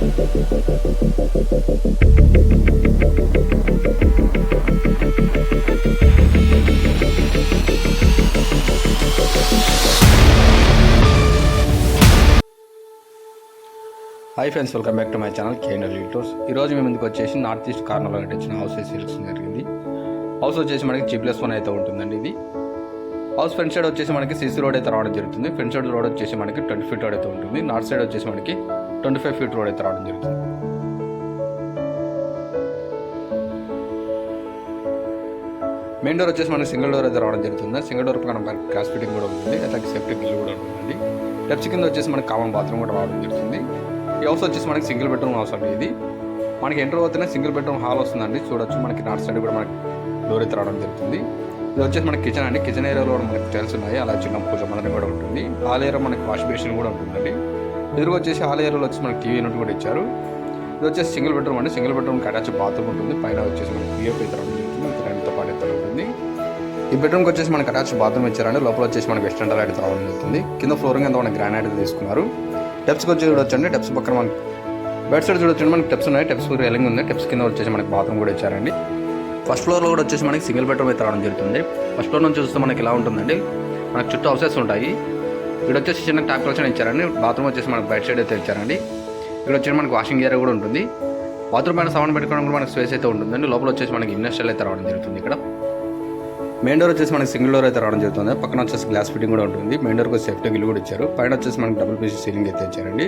Hi friends welcome back to my channel KNW ఈ ఈరోజు మేము ఇందుకు వచ్చేసి నార్త్ ఈస్ట్ కార్నర్లో నటించిన హౌస్ సెలెక్షన్ జరిగింది. హౌస్ వచ్చేసి మనకి జీ ప్లస్ వన్ అయితే ఉంటుందండి ఇది. హౌస్ ఫ్రంట్ సైడ్ వచ్చేసి మనకి సిసి రోడ్ అయితే రావడం జరుగుతుంది. ఫ్రంట్ సైడ్ రోడ్ వచ్చేసి మనకి ట్వంటీ ఫీట్ రోడ్ అయితే ఉంటుంది. నార్త్ సైడ్ వచ్చేసి మనకి ట్వంటీ ఫైవ్ ఫీట్ రోడ్ అయితే రావడం జరుగుతుంది మెయిన్ డోర్ వచ్చేసి మనకి సింగిల్ డోర్ అయితే రావడం జరుగుతుంది. సింగిల్ డోర్ పక్కన మనకి గ్యాస్ ఫిట్టింగ్ కూడా ఉంటుంది. అలాగే సేఫ్టీ బిల్ కూడా ఉంటుంది. లెఫ్ట్ కింద వచ్చేసి మనకి కామన్ బాత్రూమ్ కూడా రావడం జరుగుతుంది. ఈ హౌస్ వచ్చేసి మనకి సింగిల్ బెడ్రూమ్ హౌస్ అండి ఇది. మనకి ఎంటర్ అవుతూనే సింగిల్ బెడ్రూమ్ హాల్ వస్తుందండి. చూడొచ్చు మనకి నార్త్ సైడ్ కూడా మనకి డోర్ అయితే రావడం జరుగుతుంది. ఇది వచ్చేసి మనకి కిచెన్ అండి. కిచెన్ ఏరియాలో కూడా మనకి టైల్స్ ఉన్నాయి. అలా చిన్న పూజ మందిరం కూడా ఉంటుంది. హాల్ ఏరియా మనకి వాష్ బేసిన్ కూడా ఉంటుందండి. ఎదురుగా వచ్చేసి హాల్ వచ్చి మనకి టీవీ యూనిట్ కూడా ఇచ్చారు. ఇది వచ్చేసి సింగిల్ బెడ్రూమ్ అండి. సింగిల్ బెడ్రూమ్కి అటాచ్ బాత్రూమ్ ఉంటుంది. పైన వచ్చేసి మనకి పిఎఫ్ అయితే రావడం జరుగుతుంది రెండుతో పాటు ఇతర ఉంటుంది. ఈ బెడ్రూమ్కి వచ్చేసి మనకి అటాచ్ బాత్రూమ్ ఇచ్చారండి. లోపల వచ్చేసి మనకి వెస్టర్న్ లైట్ రావడం జరుగుతుంది కింద ఫ్లోరింగ్ అంతా మనకి గ్రానైట్ తీసుకున్నారు. టెప్స్కి వచ్చి చూడొచ్చండి. టెప్స్ పక్కన మనకి బెడ్ సైడ్ చూడొచ్చు మనకి టెప్స్ ఉన్నాయి. టెప్స్ రైలింగ్ ఉంది. టెప్స్ కింద వచ్చేసి మనకి బాత్రూమ్ కూడా ఇచ్చారండి. ఫస్ట్ ఫ్లోర్లో కూడా వచ్చేసి మనకి సింగిల్ బెడ్రూమ్ అయితే రావడం జరుగుతుంది. ఫస్ట్ ఫ్లోర్ నుంచి చూస్తే మనకి ఇలా ఉంటుందండి? మనకి చుట్టూ హౌసెస్ ఉంటాయి. ఇక్కడ వచ్చేసి చిన్న ట్యాప్ కలెక్షన్ ఇచ్చారండి. బాత్రూమ్ వచ్చేసి మనకి బయట సైడ్ అయితే ఇచ్చారండి. ఇక్కడ వచ్చేసి మనకి వాషింగ్ ఏరియా కూడా ఉంటుంది. బాత్రూమ్ పైన సామాన్ పెట్టుకోవడం కూడా మనకి స్పేస్ అయితే ఉంటుందండి. లోపల వచ్చేసి మనకి ఇండస్ట్రియల్ అయితే రావడం జరుగుతుంది ఇక్కడ. మెయిన్ డోర్ వచ్చేసి మనకి సింగిల్ డోర్ అయితే రావడం జరుగుతుంది. పక్కన వచ్చేసి గ్లాస్ ఫిట్టింగ్ కూడా ఉంటుంది. మెయిన్ డోర్కి సేఫ్టీ గిల్ కూడా ఇచ్చారు. పైన వచ్చేసి మనకి డబుల్ పీసీ సీలింగ్ అయితే ఇచ్చారండి.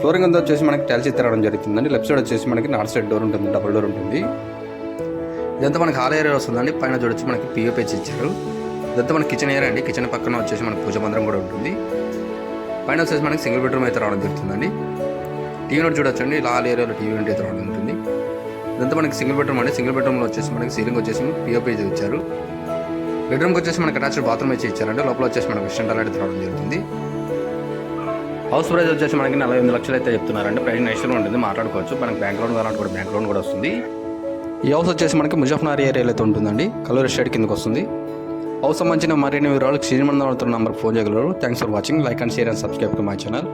ఫ్లోరింగ్ అంతా వచ్చేసి మనకి టైల్స్ అయితే రావడం జరుగుతుందండి. లెఫ్ట్ సైడ్ వచ్చేసి మనకి నార్త్ సైడ్ డోర్ ఉంటుంది. డబుల్ డోర్ ఉంటుంది. ఇదంతా మనకి హాల్ ఏరియా వస్తుందండి. పైన చూడొచ్చి మనకి పిఓపేచి ఇచ్చారు. ఇదంతా మనకి కిచెన్ ఏరియా అండి. కిచెన్ పక్కన వచ్చేసి మన పూజ మందిరం కూడా ఉంటుంది. పైన వచ్చేసి మనకి సింగిల్ బెడ్రూమ్ అయితే రావడం జరుగుతుందండి. టీవీ నోట్ చూడొచ్చండి. లాల్ ఏరియాలో టీవీ నోట్ అయితే రావడం ఉంటుంది ఇదంతా మనకి సింగిల్ బెడ్రూమ్ అండి. సింగిల్ బెడ్రూమ్లో వచ్చేసి మనకి సీలింగ్ వచ్చేసి పిఓపీ ఇచ్చారు. బెడ్రూమ్కి వచ్చేసి మనకి అటాచ్డ్ బాత్రూమ్ అయితే ఇచ్చారండి. లోపల వచ్చేసి మనకి వెస్టర్న్ టాయిలెట్ రావడం జరుగుతుంది. హౌస్ ప్రైస్ వచ్చేసి మనకి నలభై ఎనిమిది లక్షలు అయితే చెప్తున్నారండి. ప్రైస్ నెక్స్ట్ ఉంటుంది. మాట్లాడుకోవచ్చు. మనకి బ్యాంక్ లోన్ కావాలంటే కూడా బ్యాంక్ లోన్ కూడా వస్తుంది. ఈ హౌస్ వచ్చేసి మనకి ముజఫ్నార్ ఏరియాలో అయితే ఉంటుందండి. కలూరు స్టేట్ కిందకి వస్తుంది. అవసరం మంచిన మరిన్ని వివరాలకు శ్రీమంతం నంబర్కి ఫోన్ చేయగలరు. Thanks for watching like and share and subscribe to my channel